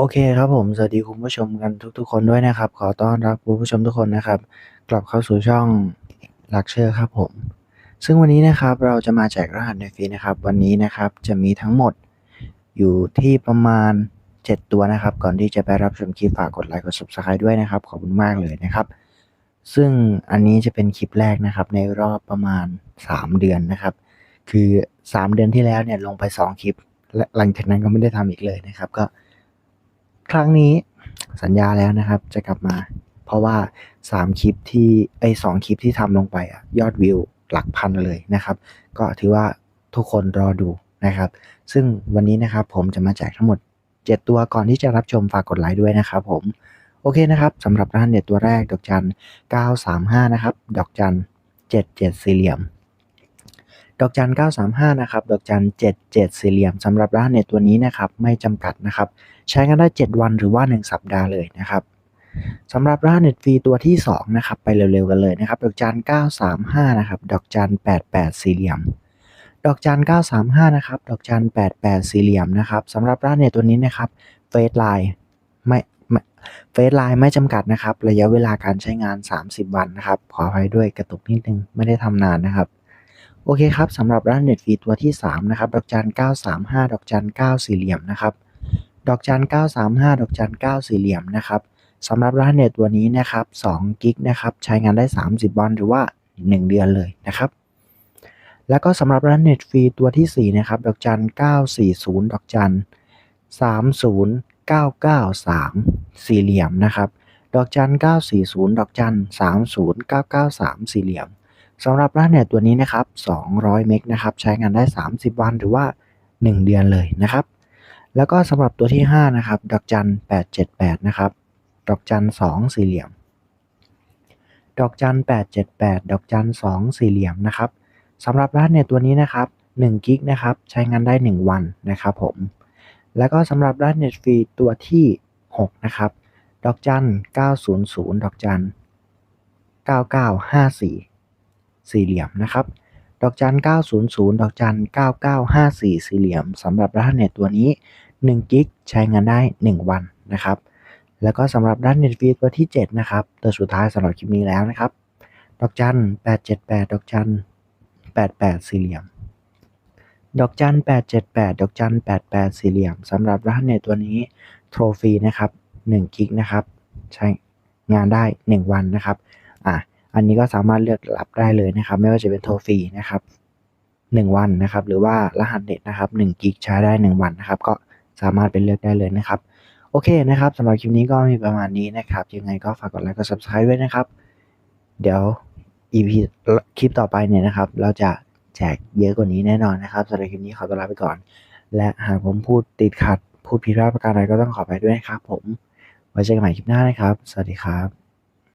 โอเคครับผมสวัสดีคุณผู้ชมกันทุกๆ คนด้วยนะครับ ขอต้อนรับคุณผู้ชมทุกคนนะครับ กลับเข้าสู่ช่องลักเชอร์ครับผม ซึ่งวันนี้นะครับเราจะมาแจกรหัสในฟรีนะครับ วันนี้นะครับจะมีทั้งหมดอยู่ที่ประมาณ 7 ตัวนะครับ ก่อนที่จะไปรับชมคลิปฝากกดไลค์กด subscribe ด้วยนะครับ ขอบคุณมากเลยนะครับ ซึ่งอันนี้จะเป็นคลิปแรกนะครับ ในรอบประมาณ 3 เดือนนะครับ คือ 3 เดือนที่แล้วเนี่ยลงไป 2 คลิปและหลังจากนั้นก็ไม่ได้ทำอีกเลยนะครับ ก็ ครั้งนี้สัญญาแล้วนะครับ จะกลับมา เพราะว่า 3 คลิปที่ไอ้ย2คลิปที่ทำลงไปอะยอดวิวหลักพันเลยนะครับ ก็ถือว่าทุกคนรอดูนะครับ ซึ่งวันนี้นะครับผมจะมาแจกทั้งหมด 7 ตัวก่อนที่จะรับชมฝากกดไลค์ด้วยนะครับผมโอเคนะครับสำหรับร้านเด็ดตัวแรกดอกจัน 935 นะครับ ดอกจัน 77 สี่เหลี่ยม ดอกจัน935นะครับดอกจัน77สี่เหลี่ยมสำหรับร้านเน็ตตัวนี้นะครับไม่จำกัดนะครับใช้กันได้ 7 วันหรือว่า 1 สัปดาห์เลยนะครับสำหรับร้านเน็ตฟรีตัวที่2นะครับไปเร็วๆกันเลยนะครับดอกจัน935นะครับดอกจัน88สี่เหลี่ยมดอกจัน935นะครับดอกจัน88สี่เหลี่ยมนะครับสำหรับร้านเน็ตตัวนี้นะครับเฟซไลน์ไม่เฟซไลน์ไม่จำกัดนะครับ ระยะเวลาการใช้งาน 30 วันนะครับ ขออภัยด้วยกระตุกนิดนึง ไม่ได้ทำนานนะครับ โอเคครับสำหรับร้านเน็ตฟรีตัวที่ 3 นะครับ ดอกจัน 935 ดอกจัน 9 สี่เหลี่ยมนะครับ ดอกจัน 935 ดอกจัน 9 สี่เหลี่ยมนะครับสำหรับร้านเน็ตตัวนี้นะครับ2กิกนะครับ ใช้งานได้ 30 วันหรือว่า 1 เดือนเลยนะครับ แล้วก็สำหรับร้านเน็ตฟรีตัวที่ 4 นะครับ ดอกจัน 940 ดอกจัน 30993 สี่เหลี่ยมนะครับ ดอกจัน 940 ดอกจัน 30993 สี่เหลี่ยม สำหรับร้านเน็ตตัวนี้นะครับ 200 เมกนะครับ ใช้งานได้ 30 วันหรือว่า 1 เดือนเลยนะครับ แล้วก็สำหรับตัวที่ 5 นะครับ ดอกจัน 878 นะครับ ดอกจัน 2 สี่เหลี่ยม ดอกจัน 878 ดอกจัน 2 สี่เหลี่ยมนะครับสำหรับร้านเน็ตตัวนี้นะครับ1กิกนะครับ ใช้งานได้ 1 วันนะครับผม แล้วก็สำหรับร้านเน็ตฟรีตัวที่ 6 นะครับ ดอกจัน 900 ดอกจัน 9954 สี่เหลี่ยมนะครับ ดอกจัน 900 ดอกจัน 9954 สี่เหลี่ยมสำหรับรหัสเน็ตตัวนี้1กิกใช้งานได้ 1 วันนะครับ แล้วก็สำหรับด้านเน็ตฟรีตัวที่ 7 นะครับ ตัวสุดท้ายสำหรับคลิปนี้แล้วนะครับ ดอกจัน 878 ดอกจัน 88 สี่เหลี่ยม ดอกจัน 878 ดอกจัน 88 สี่เหลี่ยมสำหรับรหัสเน็ตตัวนี้โทรฟรีนะครับ1กิกนะครับ ใช้งานได้ 1 วันนะครับ อะ อันนี้ก็สามารถเลือกรับได้เลยนะครับ ไม่ว่าจะเป็นโทรฟรีนะครับ 1 วันนะครับ หรือว่ารหัสเน็ตนะครับ1กิกใช้ได้ 1 วันนะครับ ก็สามารถเป็นเลือกได้เลยนะครับ โอเคนะครับสำหรับคลิปนี้ก็มีประมาณนี้นะครับ ยังไงก็ฝากกดไลค์กด subscribe ด้วยนะครับ เดี๋ยว EP คลิปต่อไปเนี่ยนะครับ เราจะแจกเยอะกว่านี้แน่นอนนะครับสำหรับคลิปนี้ขอตัวลาไปก่อน และหากผมพูดติดขัด พูดผิดพลาดประการใดก็ต้องขอไปด้วยนะครับ ผมไว้เจอกันใหม่คลิปหน้านะครับ สวัสดีครับ